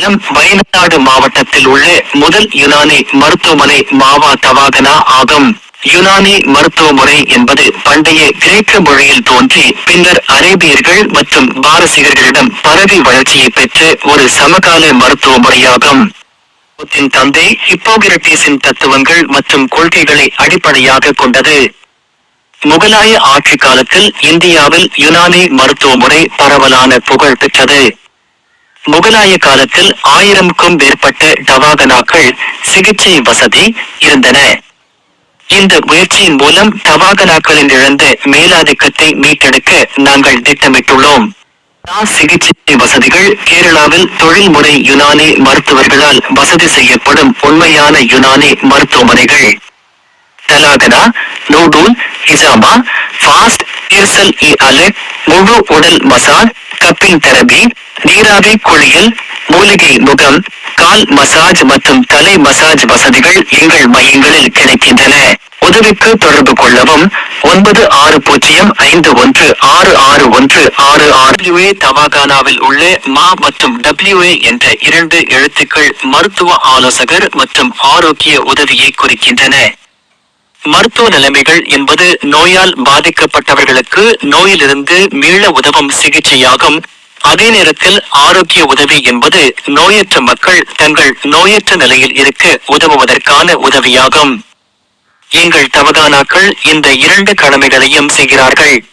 தலம் வயநாடு மாவட்டத்தில் உள்ள முதல் யுனானி மருத்துவமனை மாவா தவாகனா ஆகும். யுனானி மருத்துவமுறை என்பது பண்டைய கிரேக்க மொழியில் தோன்றி பின்னர் அரேபியர்கள் மற்றும் பாரசீகர்களிடம் பரவி வளர்ச்சியை பெற்ற ஒரு சமகால மருத்துவ முறையாகும் தந்தை ஹிப்போகிரட்டிஸின் தத்துவங்கள் மற்றும் கொள்கைகளை அடிப்படையாக கொண்டது. முகலாய ஆட்சி காலத்தில் இந்தியாவில் யுனானி மருத்துவமுறை பரவலான புகழ் பெற்றது. முகலாய காலத்தில் ஆயிரம்க்கும் மேற்பட்ட டவாகனாக்கள் சிகிச்சை வசதி இருந்தன. இந்த முயற்சியின் மூலம் டவாகனாக்களின் இழந்த மேலாதிக்கத்தை மீட்டெடுக்க நாங்கள் திட்டமிட்டுள்ளோம். சிகிச்சை வசதிகள் கேரளாவில் தொழில்முறை யுனானி மருத்துவர்களால் வசதி செய்யப்படும் உண்மையான யுனானி மருத்துவமனைகள். தலாகனா நூடூல் ஹிஜாமா ஃபாஸ்ட் ஈர்சல் இ அலெக் முழு உடல் மசாஜ் கப்பிங் தெரபி நீராவி குளியல் மூலிகை முகம் கால் மசாஜ் மற்றும் தலை மசாஜ் வசதிகள் எங்கள் மையங்களில் கிடைக்கின்றன. உதவிக்கு தொடர்பு கொள்ளவும் ஒன்பது ஆறு பூஜ்ஜியம் ஐந்து ஒன்று ஆறு ஆறு ஒன்று ஆறு ஆறு. டபிள்யூஏ தவாகானாவில் உள்ள மா மற்றும் டபிள்யூஏ என்ற இரண்டு எழுத்துக்கள் மருத்துவ ஆலோசகர் மற்றும் ஆரோக்கிய உதவியை குறிக்கின்றன. மருத்துவ நிலைமைகள் என்பது நோயால் பாதிக்கப்பட்டவர்களுக்கு நோயிலிருந்து மீள உதவும் சிகிச்சையாகும். அதே நேரத்தில் ஆரோக்கிய உதவி என்பது நோயற்ற மக்கள் தங்கள் நோயற்ற நிலையில் இருக்க உதவுவதற்கான உதவியாகும். எங்கள் தவகானாக்கள் இந்த இரண்டு கடமைகளையும் செய்கிறார்கள்.